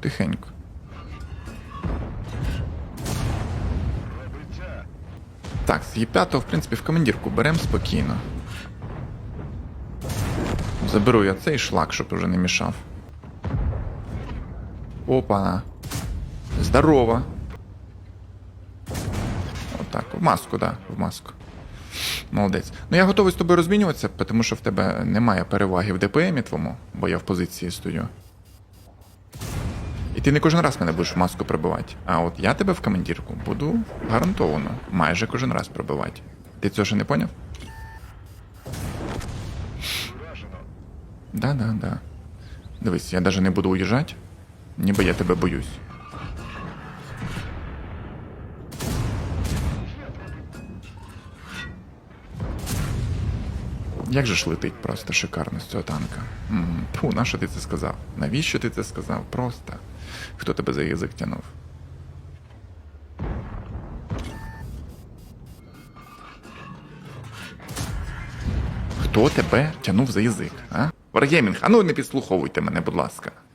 Тихенько. Так, з Є5, в принципі, в командірку беремо спокійно. Заберу я цей шлак, щоб уже не мішав. Опа. Здорово. Отак, в маску, да, в маску. Молодець. Ну я готовий з тобою розмінюватися, тому що в тебе немає переваги в ДПМі твому, бо я в позиції стою. І ти не кожен раз мене будеш в маску прибивати. А от я тебе в командірку буду гарантовано майже кожен раз прибивати. Ти цього ще не поняв? Да, да, да. Дивись, я навіть не буду уїжджати, ніби я тебе боюсь. Як же ж летить просто шикарно з цього танка. Фу, на ти це сказав? Навіщо ти це сказав? Просто. Хто тебе за язик тянув? Хто тебе тянув за язик, а? Варгеймінг, а ну не підслуховуйте мене, будь ласка.